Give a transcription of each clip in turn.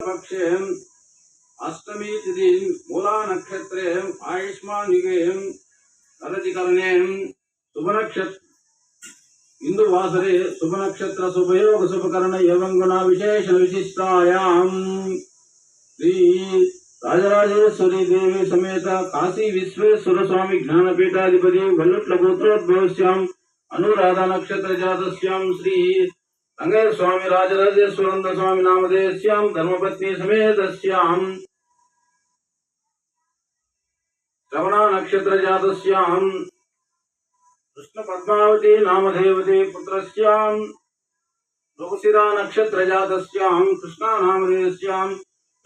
पक्षे अष्टमी तिथि मूला नक्षत्रे आयुष्मान युगे करतिकरणे शुभ नक्षत्र इंदुवासरे शुभ नक्षत्र शुभयोग शुभकर्ण एवं गुण विशेष विशिष्टायाम श्री राजराजेश्वरी देवी समेत काशी विश्वेश्वर स्वामी ज्ञानपीठाधिपति वल्लभ गोत्रोद्भवस्याम अनुराधा नक्षत्र जातस्याम श्री अंगे स्वामी राज स्वामी नाम देश्याम धर्म पत्नी समेत श्याम। रमणा नक्षत्र जात श्याम। कृष्ण पद्मावती नाम देवते पुत्र श्याम। लोकशिरा नक्षत्र जात श्याम। कृष्णा नाम देश्याम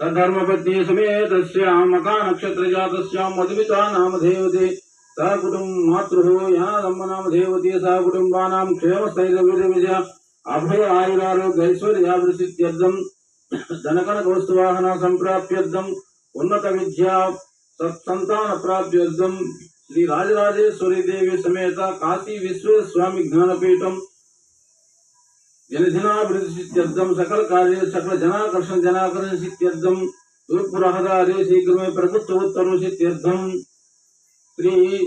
धर्म पत्नी समेत श्याम। मका नक्षत्र जात श्याम। मधुमिता नाम देवते सह नामदेवते सा कुटुम्ब नाम या सह कुटुंबा सा कुटुम्बानां क्षेमस्थैर्यविजया అభయ ఆయురారోగ్యైశ్వర్యాభివృద్ధ్యర్థం ధనకన కౌస్తువాహన సంప్రాప్త్యర్థం ఉన్నత విద్యా సత్సంతాన ప్రాప్త్యర్థం శ్రీ రాజరాజేశ్వరి దేవి సమేత కాశీ విశ్వేశ్వామి జ్ఞానపీఠం జనధినాభివృద్ధిర్థం సకల కార్య సకల జనాకర్షణ జనాకర్షణ సిద్ధ్యర్థం తూర్పు రహదారి శీఘ్రమే ప్రభుత్వ ఉత్తర్వు సిద్ధ్యర్థం శ్రీ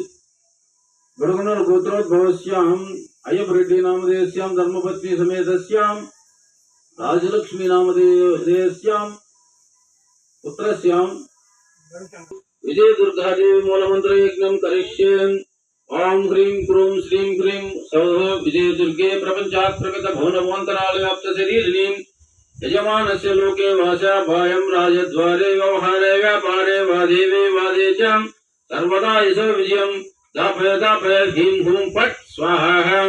బడుగునూరు గోత్రోద్భవస్యాం अयमरेड्डी नामधेयस्यां धर्मपत्नी समेतस्यां राजलक्ष्मी नामधेयस्यां पुत्रस्यां। विजय दुर्गा देवी मूल मंत्र यज्ञ करिष्यन्। ओम ह्रीं क्रूं श्रीं ह्रीं सौः विजय दुर्गे प्रपञ्चात् प्रगत भुवनमोन्तरालव्याप्तशरीरिणीं यजमानस्य लोके भाषा भायं राजद्वारे व्यवहारे व्यापारे वादेवे वादे च। सर्वदा यशो विजयम्। दापय दापय ह्रीं हूँ फट् स्वाहा।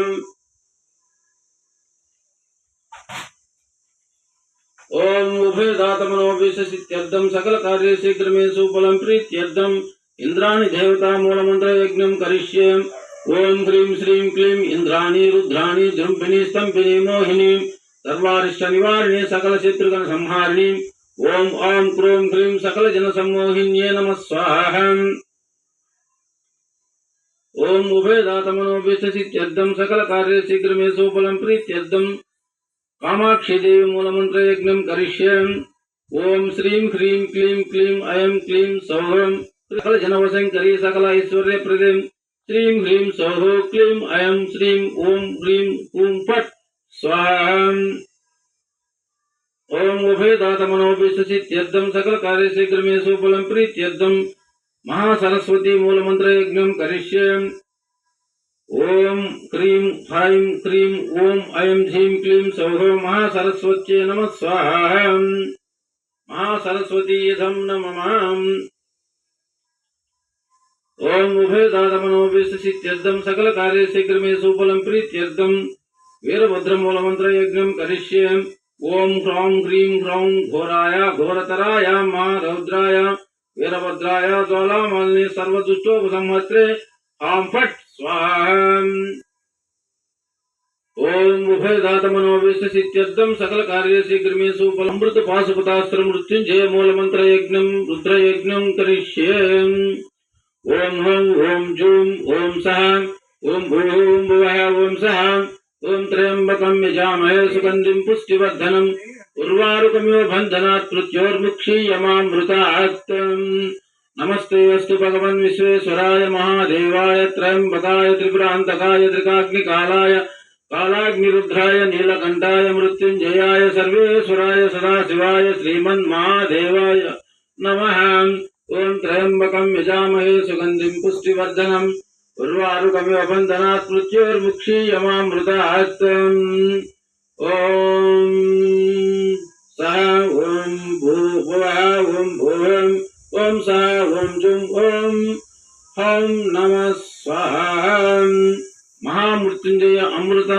ओम उभय दातमनोभिषसित्यर्थम सकल कार्य शीघ्रमे सुफलं प्रीत्यर्थम। इंद्राणि देवता मूलमंत्र यज्ञं करिष्ये ओम श्रीं क्लीं इंद्राणि रुद्राणि जृम्भिणी स्तम्भिनी, मोहिनी सर्वारिष्ट निवारिणी सकल शत्रुघ्न संहारिणी ओम ओम क्रों ह्रीं सकल जन सम्मोहिन्ये नमः स्वाहा। ओम उभय दातमनोभिषसित्यर्थम सकल कार्य शीघ्रमे सुफलं प्रीत्यर्थम कामाक्षी देवी मूलमंत्र यज्ञं करिष्ये ओम श्रीं ह्रीं क्लीं क्लीं ऐं क्लीं सौः सकल जनवशङ्करी सकल ऐश्वर्य प्रदें। श्रीं ह्रीं सौः क्लीं ऐं श्रीं ॐ ह्रीं ॐ फट् स्वाहा ओम उभय दातमनोभिषसित्यर्थं सकल कार्य शीघ्रमे सुफलं प्रीत्यर्थं महासरस्वती मूलमंत्र यज्ञं करिष्ये। ओम क्रीं ह्रां क्रीं ॐ ऐं ह्रीं क्लीं सौः महासरस्वत्यै नमः स्वाहा। महासरस्वती यथं नमः ओम उभय दातमनोभिषसित्यर्थं सकल कार्य शीघ्रमे सुफलं प्रीत्यर्थं वीरभद्रमूलमन्त्र यज्ञं करिष्ये। ओम ह्रौं ह्रीं ह्रौं घोराय, घोरतराय मा रौद्राय वीरभद्राय ज्वालामालिनी सर्वदुष्टोपसंहत्रे आं फट्, स्वाहा। ओम उभय दातमनोविशसित्यर्थं सकल कार्य शीघ्रमे सुफलमृत पाशुपतास्त्र मृत्युंजय मूलमंत्र यज्ञं रुद्र यज्ञं करिष्ये जूं ओम सः ओम भूं भुवः त्र्यंबकं यजामहे उर्वारुकमिव बन्धनात् मृत्योर्मुक्षीयमामृतात् नमस्ते अस्तु भगवन् विश्वेश्वराय महादेवाय त्र्यम्बकाय त्रिपुरान्तकाय त्रिकाग्निकालाय कालाग्निरुद्राय नीलकण्ठाय मृत्युञ्जयाय सर्वेश्वराय सदाशिवाय श्रीमन्महादेवाय नमः। ॐ त्र्यम्बकं यजामहे सुगन्धिं पुष्टिवर्धनम्। उर्वारुकमिव बन्धनात् मृत्योर्मुक्षीयमामृतात् ॐ सः ॐ भूभुवः ॐ भुवम् ओम सा ओम जुम ओम हं नमः स्वाहा महामृत्युंजय अमृत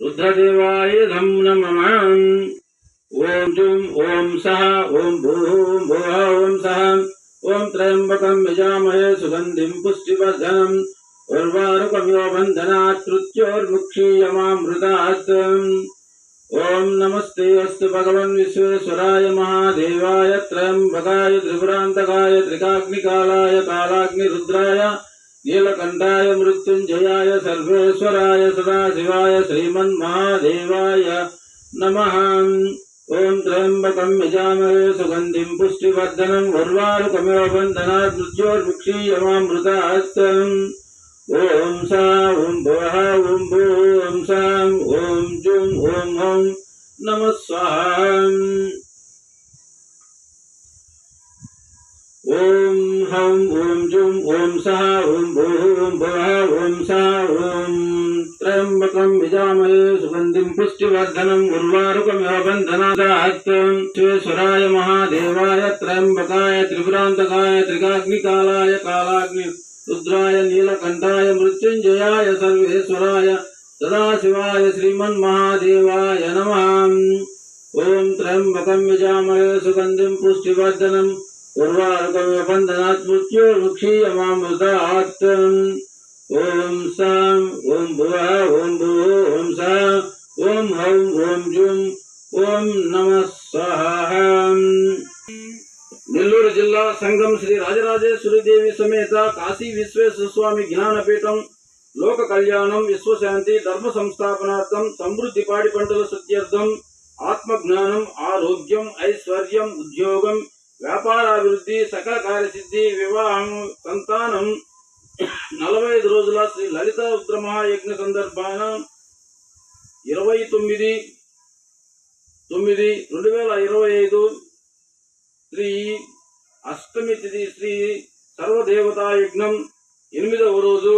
रुद्रदेवाय धम नमः ओम जुम ओम सः ओम भूम भुवः ओम सः ओम त्र्यंबकं यजामहे सुगन्धिं पुष्टिवर्धनम् उर्वारुकमिव बन्धनात् ओम नमस्ते, अस्तु भगवन् विश्वेश्वराय महादेवाय, त्र्यम्बकाय, त्रिपुरान्तकाय, त्रिकाग्निकालाय, कालाग्निरुद्राय, नीलकण्ठाय, मृत्युञ्जयाय, सर्वेश्वराय, सदाशिवाय, श्रीमन्महादेवाय नमः। ॐ त्र्यम्बकं यजामहे, सुगन्धिं पुष्टिवर्धनम् उर्वारुकमेव बन्धनात् मृत्योर्मुक्षीयमामृतास्तम् ॐ सा ॐ भूं सां ॐ जुं, ॐ हं, नमः स्वाहा ॐ हं, ॐ जुं, ॐ सः, ॐ भूः ॐ भुवः ॐ सा, ॐ त्र्यम्बकं विजामहे सुगन्धिं पुष्टिवर्धनम् उर्वारुकमिव बन्धनादाहत्यं श्वेश्वराय महादेवाय त्र्यम्बकाय त्रिपुरान्तकाय त्रिकाग्निकालाय कालाग्नि रुद्राय नीलकंठा मृत्युंजयाय सर्वेश्वराय, सदाशिवाय, श्रीमन्महादेवाय नमः। नम ओं यजामहे सुगन्धिं पुष्टिवर्धनम् उर्वारुकव्यबन्धनात् मृत्योर्मुक्षीयमामृतात् ओम सां ॐ भुव ओम भुवो, ॐ सा हौं ओम जुं ॐ नमः स्वाहा। నెల్లూరు జిల్లా సంఘం శ్రీ రాజరాజేశ్వరి దేవి సమేత కాశీ విశ్వేశ్వర స్వామి జ్ఞానపీఠం లోక కళ్యాణం విశ్వశాంతి ధర్మ సంస్థాపనార్థం సమృద్ధి పాడి పంటల శుద్ధ్యర్థం ఆత్మ జ్ఞానం ఆరోగ్యం ఐశ్వర్యం ఉద్యోగం వ్యాపారాభివృద్ధి సకల కార్యసిద్ధి వివాహం సంతానం. నలభై ఐదు రోజుల శ్రీ లలిత రుద్ర మహాయజ్ఞ సందర్భాన ఇరవై తొమ్మిది తొమ్మిది రెండు వేల ఇరవై ఐదు శ్రీ అష్టమి తిథి శ్రీ సర్వదేవతా యజ్ఞం ఎనిమిదవ రోజు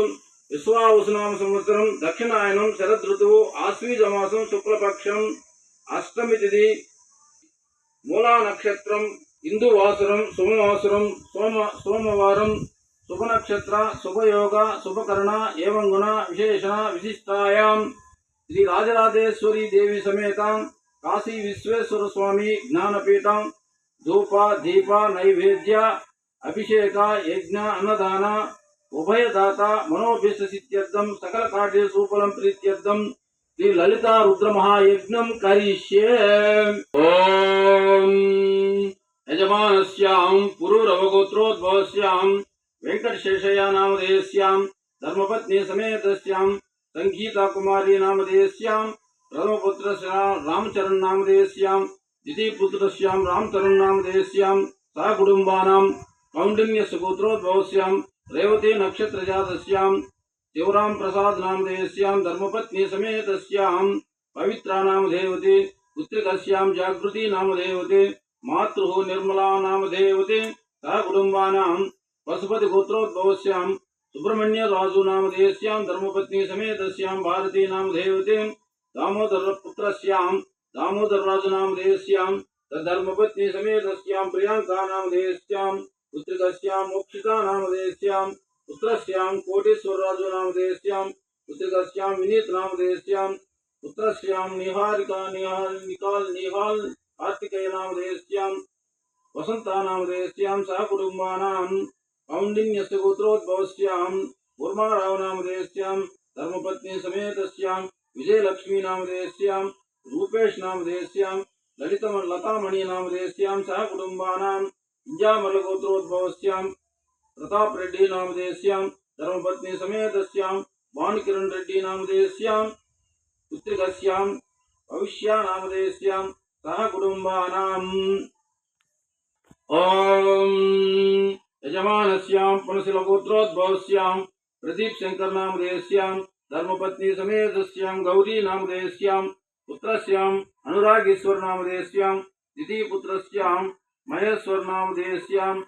విశ్వావసునామ సంవత్సరం దక్షిణాయనం శరద్ ఋతువు ఆశ్వీజ మాసం శుక్లపక్షం అష్టమి తిథి మూలా నక్షత్రం ఇందువాసురం సోమవాసురం సోమ సోమవారం శుభనక్షత్ర శుభయోగ శుభకరణ ఏవంగుణ విశేషణ విశిష్టాయాం. శ్రీ రాజరాజేశ్వరి దేవి సమేత కాశీ విశ్వేశ్వర స్వామి జ్ఞానపీఠం ಧೂಪ ದೀಪ ನೈವೇದ್ಯ ಅಭಿಷೇಕ ಯಜ್ಞ ಅನ್ನದಾನ ಉಭಯದಾತ ಮನೋಭ್ಯಸಸಿತ್ಯರ್ಥಂ ಸಕಲ ಕಾರ್ಯೇಷು ಫಲಂ ಪ್ರೀತ್ಯರ್ಥಂ ಶ್ರೀ ಲಲಿತಾ ರುದ್ರ ಮಹಾಯಜ್ಞಂ ಕರಿಷ್ಯೆ ಓಂ ಯಜಮಾನಸ್ಯಾಂ ಪುರುರವಗೋತ್ರೋದ್ಭವಸ್ಯಾಂ वेंकटशेषया नामधेयस्यां धर्मपत्नी समेतस्यां संगीता कुमारी नामधेयस्यां प्रथमपुत्र रामचरण नामधेयस्यां द्वितीय पुत्रस्याम रामतरुण नाम देश्याम सह कुटुंबानाम कौंडिन्य सुगोत्रोद्भवस्याम रेवती नक्षत्र जातस्याम शिवराम प्रसाद नाम देश्याम धर्मपत्नी समेतस्याम पवित्रा नाम देवते पुत्रिकस्याम जागृति नाम देवते मातृ निर्मला नाम देवते सह कुटुंबानाम पशुपति गोत्रोद्भवस्याम सुब्रह्मण्य राजु नाम देश्याम धर्मपत्नी समेतस्याम भारती नाम देवते दामोदर पुत्रस्याम दामोदर राज नाम देश्याम धर्म पत्नी समेत प्रियंका नाम देश्याम उत्तम मोक्षिता नाम देश्याम दामोदरराजनामधेयस्यां तद्धर्मपत्नीसमेतस्यां प्रियाङ्कानामधेयस्यां पुत्रिकस्यां मोक्षितानामधेयस्यां पुत्रस्यां कोटेश्वरराजनामधेयस्यां पुत्रिकस्यां विनीतनामधेयस्यां पुत्रस्यां निहारिका निहाल निकाल निहाल आर्थिक नाम देश्याम वसंता नाम देश्याम सह कुटुम्बा नाम औिन्य गोत्रोद्भवश्याम गुर्मा आर्तिकयनामधेयस्यां वसन्तानामधेयस्यां सहकुटुम्बानां कौण्डिन्यस्य गोत्रोद्भवस्यां कूर्मारावनामधेयस्यां नाम देश्याम रूपेश नाम नामधेयस्यां ललितम सह कुटुंबानाम सहकुटुम्बानां इञ्जामलगोत्रोद्भवस्यां प्रताप रेड्डी नाम नामधेयस्यां धर्मपत्नी बाण किरण रेड्डी नाम नामधेयस्यां पुत्रिकस्यां भविष्या नामधेयस्यां सहकुटुम्बानाम् ॐ यजमानस्यां पुनसिलगोत्रोद्भवस्यां प्रदीप शंकर नाम नामधेयस्यां धर्मपत्नी समेतस्यां गौरी नाम नामधेयस्यां पुत्रस्याम् अनुरागेश्वरनामधेयस्याम् द्वितीयपुत्रस्याम् महेश्वरनामधेयस्याम्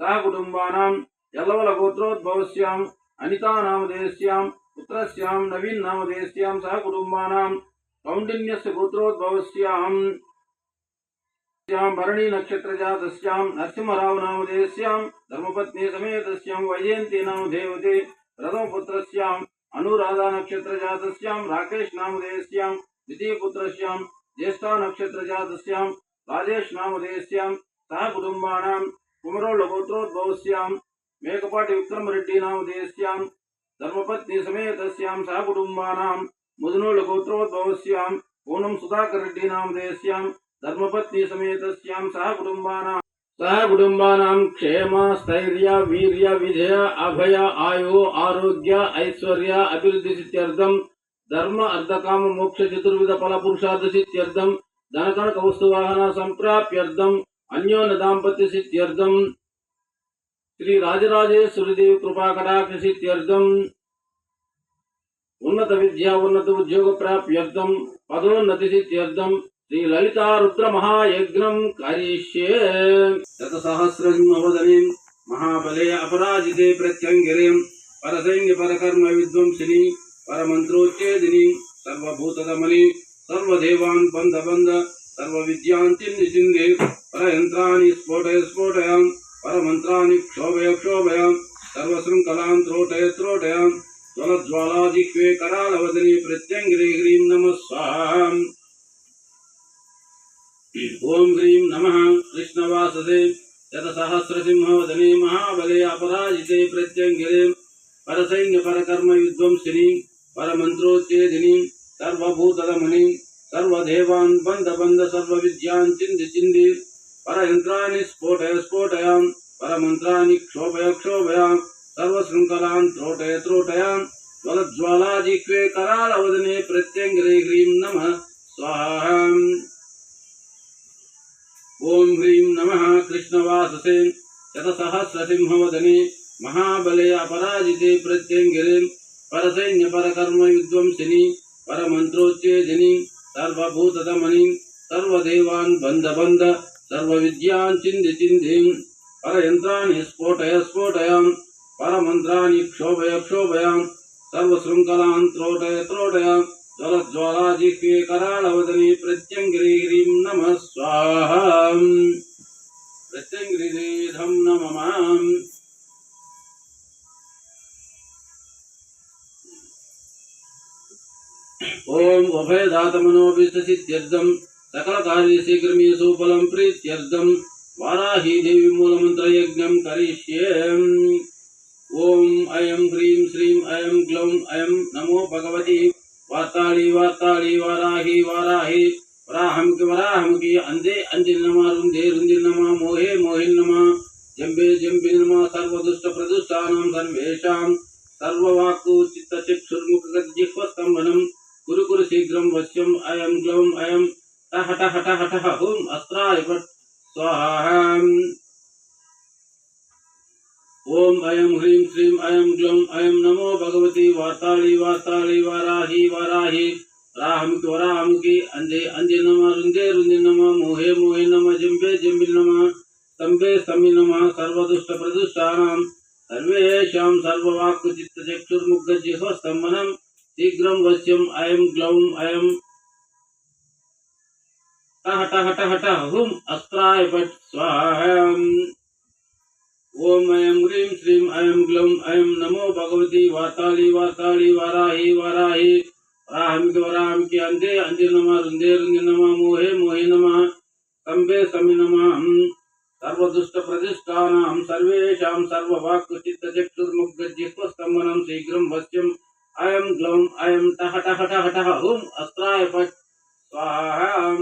सह कुटुम्बानाम् यल्लवलगोत्रोद्भवस्याम् अनितानामधेयस्याम् पुत्रस्याम् नवीन्नामधेयस्याम् सह कुटुम्बानाम् कौंडिन्यस्य गोत्रोद्भवस्याम् भरणी नक्षत्र जात श्याम नरसिंहराव नाम दे धर्मपत्नी समेत वैजयंती नाम देवते प्रथम पुत्रस्याम अनुराधा नक्षत्र जात राकेश नाम दे द्वितीयपुत्रस्यां ज्येष्ठानक्षत्रजातस्यां राजेशनामधेयस्यां सह कुटुम्बाणां कुमरोलगोत्रोद्भवस्यां धर्मपत्नी धर्मपत्नीसमेतस्यां सह कुटुम्बाणां मुदनोलगोत्रोद्भवस्यां पूर्णं धर्मपत्नी धर्मपत्नीसमेतस्यां सह कुटुम्बाणां सह कुटुम्बानां क्षेम, स्थर्य वीर विजय, अभय, आयु, आरोग्य, ऐश्वर्य अभिवृद्धि ధర్మపత్ని సమేతస్యాం సహ కుటుంబానాం సహ కుటుంబానాం క్షేమ స్థైర్య వీర్య విజయ అభయ ఆయు ఆరోగ్య ఐశ్వర్య అభివృద్ధి సిద్ధ్యర్థం ధర్మ అర్ధకామ మోక్ష చతుర్విధ ఫల పురుషార్థ సిద్ధ్యర్థం ధనకనక వస్తువాహన సంప్రాప్యర్థం అన్యోన్య దాంపత్య సిద్ధ్యర్థం శ్రీ రాజరాజేశ్వరిదేవి కృపా కటాక్ష సిద్ధ్యర్థం ఉన్నత విద్య ఉన్నత ఉద్యోగ ప్రాప్యర్థం పదోన్నతి సిద్ధ్యర్థం శ్రీ లలితా రుద్ర మహాయజ్ఞం కరిష్యే శత సహస్రవదనీం మహాబలే అపరాజితే ప్రత్యంగిరీం పరసైన్య పరకర్మ విద్వంసిని పరమంత్రోచ్చేదిని సర్వభూతదమని సర్వదేవాన్ బంధ బంధ సర్వ విద్యాంతిని పరయంత్రాన్ని స్ఫోటయ స్ఫోటయ పరమంత్రాన్ని క్షోభయ క్షోభయ సర్వశృంఖలాన్ త్రోటయ త్రోటయ జ్వలజ్వాలాజిహ్వే కరాలవదనే ప్రత్యంగిరే హ్రీం నమ స్వాహం ఓం హ్రీం నమ కృష్ణవాససే శతసహస్రసింహవదనే మహాబలే అపరాజితే ప్రత్యంగిరే పరసైన్య పరకర్మ విద్వంసిని పరమంత్రోచ్చేదిని సర్వభూతదమని సర్వదేవాన్ బంధ బంధ సర్వ విద్యాన్ చింది చింది పరయంత్రాన్ని స్ఫోటయ స్ఫోటయ పరమంత్రాన్ని క్షోభయ క్షోభయ సర్వశృంఖలాన్ త్రోటయ త్రోటయ జ్వలజ్వాలాజిహ్వే కరాళవదనే ప్రత్యంగిరే హ్రీం నమ స్వాహం ఓం హ్రీం నమ కృష్ణవాససే శతసహస్రసింహవదని మహాబలే అపరాజితే ప్రత్యంగిరే పరసైన్య పరకర్మ విద్వంసిని పరమంత్రోచ్చేదిని సర్వభూతమని సర్వదేవాన్ బంధ బంధ సర్వ విద్యాన్ చింది చింది పరయంత్రాన్ని స్ఫోటయ స్ఫోటయ పరమంత్రాన్ని క్షోభయ క్షోభయ సర్వశృంఖలాన్ త్రోటయ త్రోటయ జ్వలజ్వాలాజిహ్వే కరాళవదని ప్రత్యంగిరే హ్రీం నమ స్వాహం प्रत्यङ्घ्रिदेधं न ममाम् सकल कार्य शीघ्रमी फलं प्रीत्यर्थम् वाराही देवी मूल मंत्र यज्ञ करिष्ये ओम अयम ह्रीं श्रीं अयम ग्लौं अयम नमो भगवती। वाताली वार्ताळी वाराही वाराही। वराहम के वराहम की अंधे अंधे नमा, रुंधे रुंधे नमा, मोहे मोहे नमा जंबे जंबे नमा सर्वदुष्ट प्रदुष्टानाम सर्वेशाम सर्ववाक्को चित्त चिक्षुर्मुखगतजिह्वस्तंभनम कुरु कुरु शीघ्रम वश्यम अयम ग्लवम अयम टह टह टह टह हुम, अस्त्राय वट स्वाहाम। ओम अयम ह्रीम श्रीम अयम ग्लम अयम नमो भगवती वाताली वाताली वाराही वाराही। राहम त्वराहम की अंजे अंजे नम, रुंजे रुंजे नम, मोहे मोहे नम, जिम्बे, जिम्बिल नम स्तंभे स्तंभि नम, सर्वदुष्ट प्रदुष्टानाम सर्वे श्याम सर्ववाक् चित्त चक्षुर्मुग्ध सर्वेषां सर्ववाक्चित्तचक्षुर्मुग्धजिह्वस्तम्भनं शीघ्रं वश्यम्, अयं ग्लौम् अयम् हट हट हट हुम, अस्त्राय पट् स्वाहाम् ओम अयं ग्रीम श्रीम अयं ग्लौम् अयं नमो भगवती वाताली वाताली, वाराहि वाराहि। వారాహి వారాహి వరాహంకి వరాహంకి అందే అందే నమ రుందే రుందే నమ మోహే మోహే నమ స్తంభే స్తంభి నమ సర్వదుష్ట ప్రతిష్టానాం సర్వేషాం సర్వవాక్కు చిత్త చక్షుర్ముఖ జిహ్వస్తంభనం శీఘ్రం వశ్యం అయం గ్లౌం అయం టహ టహ టహ టహ హుం అస్త్రాయ పట్ స్వాహం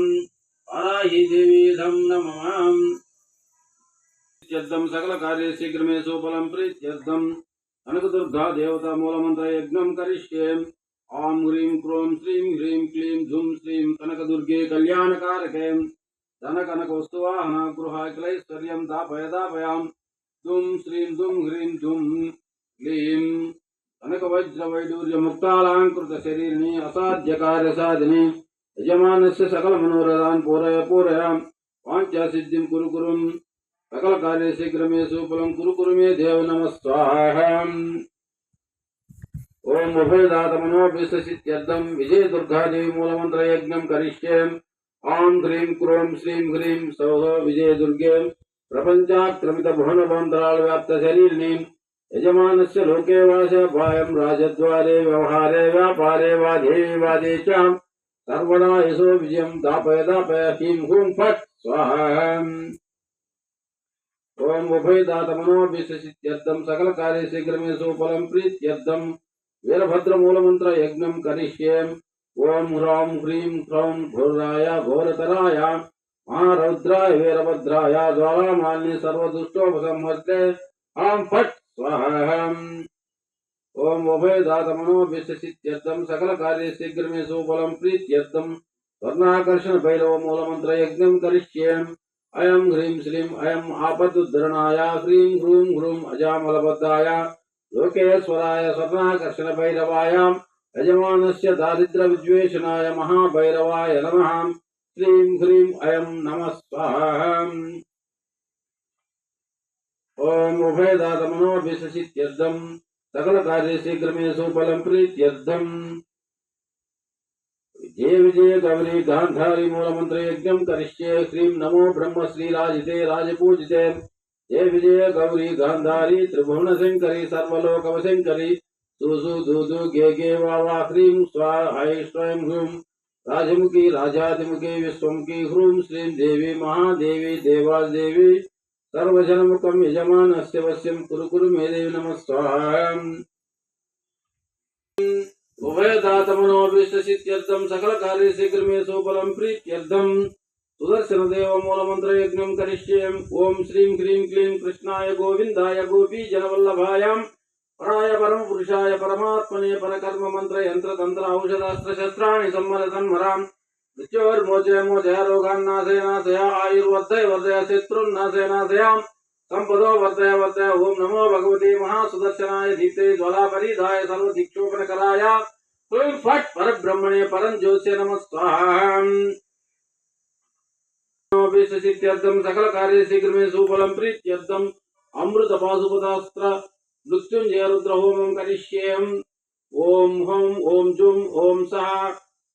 వారాహి దేవీధం నమమాం ప్రీత్యర్థం సకల కార్య శీఘ్రమే సుఫలం ప్రీత్యర్థం కనకదుర్గా దేవతా మూలమంత్ర యజ్ఞం కరిష్యే ॐ ह्रीं क्रों श्रीं ह्रीं क्लीं धुं श्रीं कनकदुर्गे कल्याणकारके धनकनकवस्तुवाहन गृहाकिलैश्वर्यं दापय दापयां दुं श्रीं दुं ह्रीं धुं क्लीं कनकवज्रवैडूर्यमुक्तालाङ्कृतशरीरिणि असाध्यकार्यसाधिनि सकल सकलमनोरथान् पूरय पूरय वाञ्छासिद्धिं कुरु शीघ्र सकलकार्यशीघ्रमेषु सुफल कुरु कुरु मे देव नमः स्वाहा। ओम उभयदातमनो उभयदातमनोभिस्तम विजय दुर्गा देवी मूलमंत्र यज्ञ करिष्ये ओं ह्रीं क्रोम श्रीं ह्रीं सौह विजय दुर्गे प्रपंचाक्रमित भुवन भवन्तराल व्याप्त शरीर यजमान से लोके वासपायं राजद्वारे व्यवहारे व्यापारे वाधे वादे च सर्वदा यशो विजयं दापय दापय ह्रीं हूँ फट स्वाहा ओम उभय दातमनो उभयदातमनोभिस्तम सकल कार्य शीघ्र में सुफलम प्रीत्यर्थम वीरभद्र मूल मंत्र यज्ञ करिष्ये ओम ह्रौं ह्रीं क्रौं घोराय घोरतराय। महारौद्राय वीरभद्राय ज्वालामान्य सर्वदुष्टोपसंहर्ते आं फट स्वाह। ओम उभय दात मनो विशेषित्यर्थम सकल कार्य शीघ्र में सुफलम प्रीत्यर्थम वर्णाकर्षण भैरव मूल मंत्र यज्ञ करिष्ये अयम ह्रीं श्रीं अयम आपद धरणाया ह्रीं ह्रूं ह्रूं अजामलबद्धाया। लोकेश्वराय से दारिद्र दारिद्र्यविद्वेषणाय महाभैरवाय नमः। श्रीं ह्रीं अयं नमः स्वाहा। ॐ उभयदातमनोभिषित्यर्थम् सकलकार्यशीघ्रमेषु फलम् प्रीत्यर्थम्। जय विजय, गौरी गांधारी मूल मंत्र यज्ञ करिष्ये। श्रीं नमो ब्रह्म श्रीराजिते, राजपूजिते। जय विजय गौरी गांधारी, त्रिभुवन शंकरी सर्वलोक शंकरी। सुसु दुदु गे गे, वा ह्रीं स्वाहा स्वयं ह्रूं राजमुखी, राजाधिमुखी, विश्वमुखी, ह्रूं, श्रीं, देवी, महादेवी देवादेवी सर्वजनमुखं यजमानस्य वश्यं कुरु कुरु, मे देवी नमः स्वाहा उभयदातमनोभिष्टसित्यर्थं सकलकार्यशीघ्रमे सोफलं प्रीत्यर्थम्। सुदर्शन देव मूल मंत्र यज्ञ करिष्येम् ॐ श्री ह्रीं क्लीं कृष्णाय गोविन्दाय गोपीजनवल्लभायाम् पराय परमपुरुषाय परमात्मने परकर्म मन्त्र शस्त्राणि औषधास्त्रशस्त्राणि सम्मरसन्मराम् मृत्योर्मोचय मोचय रोगान्नाशयनाशय आयुर्वर्धय वर्धय शत्रुन्नाशयनाशयाम्। संपदो वर्धय वर्धय। ॐ नमो भगवते महासुदर्शनाय धीते ज्वालापरिधाय सर्वदिक्षोपणकराय स्वयं फट् परब्रह्मणे परम ज्योत्स्य नमः स्वाहा। सकल कार्य शीघ्र में सुफलम प्रीत्यर्थम अमृत पाशुपतास्त्र मृत्युंजय रुद्र होमम करिष्येम ओम हम ओम जुम ओम सह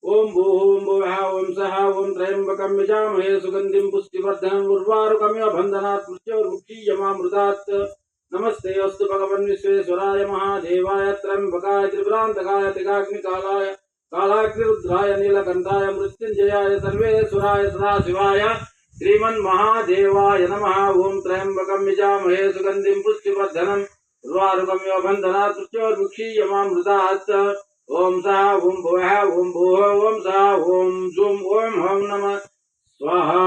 ओम भू ओम भुव ओम सह ओम त्रयंबकम यजामहे सुगंधिम पुष्टिवर्धनम उर्वारुकमिव बन्धनात् मृत्योर्मुक्षीयमामृतात् नमस्ते, अस्त भगवन् विश्वेश्वराय महादेवाय त्र्यंबकाय त्रिपुरान्तकाय त्रिकाग्निकालाय, कालाग्निरुद्राय नीलकंठाय मृत्युंजयाय सर्वेश्वराय सदाशिवाय। श्रीमन्महादेवाय नमः। नम त्र्यम्बकं यजामहे सुगंधि पुष्टिवर्धनम् उर्वारुकं यो बन्धनात् तृत्योर्मुक्षीयमामृतात् ॐ सा ॐ भुवः ॐ सा नमः स्वाहा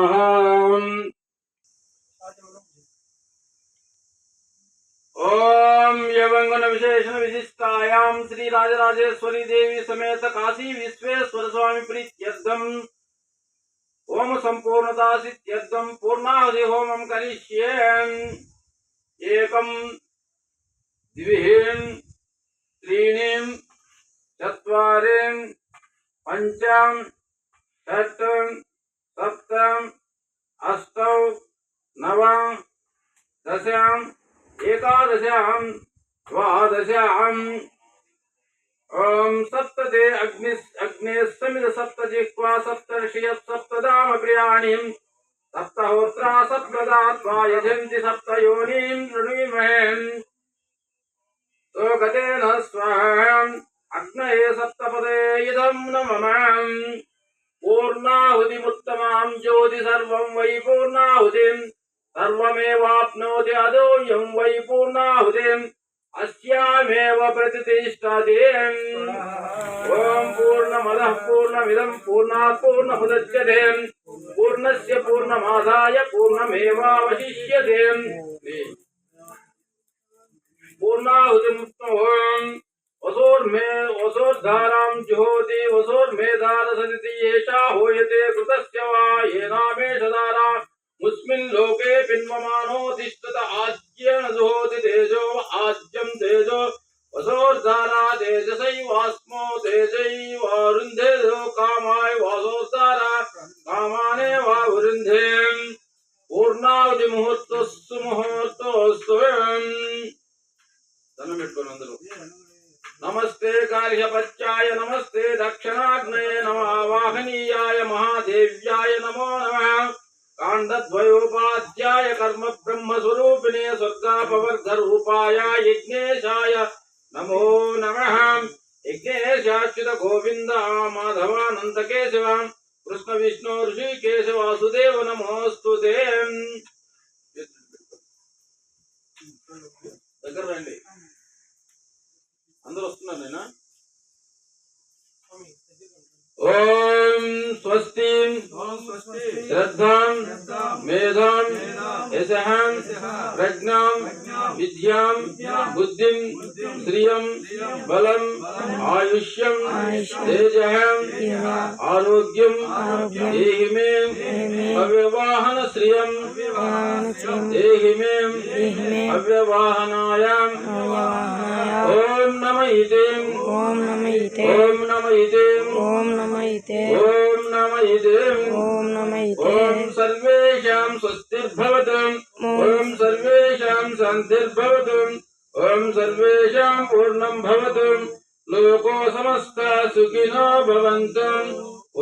ओम यवंगन विशेषण विशिष्टायाम श्री राजराजेश्वरी देवी समेत काशी विश्वेश्वर स्वामी प्रीत्यर्थम होम संपूर्णता सिद्धम पूर्णावधि होमम करिष्ये एकम द्विहीन त्रीणीम पंचम षट सप्तम अष्ट, नव दशम एकादशम द्वादश। ॐ सप्तते अग्नि अग्ने समिद सप्तजिह्वा सप्तर्षियः सप्तदाम प्रियाणिं सप्तहोत्रा सप्तदात्वा यजन्ति सप्तयोनीं वृणीमहे लोकतेन स्वाहाम् अग्नये सप्तपदे इदम् न मम पूर्णाहुतिमुत्तमाम् ज्योति सर्वम् वै पूर्णाहुतिम् सर्वमेवाप्नोति अदोऽयम् वै पूर्णाहुतिम् अस्यामेव प्रतिष्ठते ॐ पूर्णमदः पूर्णमिदम् पूर्णात् पूर्णमुदच्यते पूर्णस्य पूर्णमादाय पूर्णमेवावशिष्यते पूर्णाहुतिमुक्तम् वसोर्मे, वसोर्धारां जुहोति वसोर्मेधारसदिति एषा हूयते कृतस्य वा येनामेषधारा मुस्मिन् लोके पिन्वमानो तिष्ठत आज्येन जुहोति तेजो आज्यं तेजो वसोर्धारा तेजसैवास्मो तेजैवारुन्धे कामाय वासोर्धारा कामानेवावृन्धे पूर्णावधिमुहूर्तस्सु मुहूर्तोऽस्तु దండం పెట్టుకోండి అందరూ నమస్తే కార్యపత్యాయ वेदान् यशः प्रज्ञां। विद्यां। बुद्धिं। श्रियं। बलम् आयुष्यं। तेजः आरोग्यं। देहि अव्यवाहन श्रियं देहि मे अव्यवाहनायाम् नम ओम नम इते ओम नम इते ओम नम इते ओम नम इते ओम नम इते ओम सर्वेषां स्वस्तिर्भवतु ओम सर्वेषां शान्तिर्भवतु ओम सर्वेषां पूर्णं भवतु लोको समस्त सुखिनो भवन्तु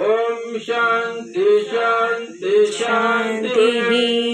ओम शान्ति शान्ति। शान्तिः।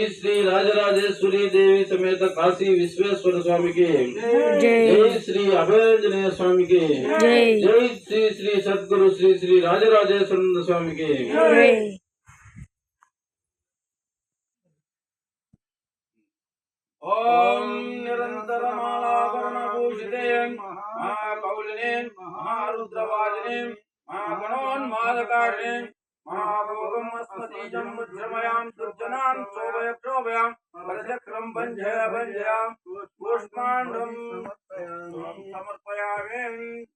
श्री श्री राजराजेश्वरी देवी समेत काशी विश्वेश्वर स्वामी के। जय। श्री अभयजने स्वामी के। जय। श्री श्री सदगुरु श्री श्री राजराजेश्वर स्वामी के। ओम निरंतर मालाभरणभूषिते महाकौलिने महारुद्रवादिने महागणोन्मादकारिणे महाभोगम् अस्मतीजम् वज्रमयाम् दुर्जनाम् शोभय क्षोभयां भञ्जय भञ्जयाम् पुष्पाण्डम् समर्पयामि।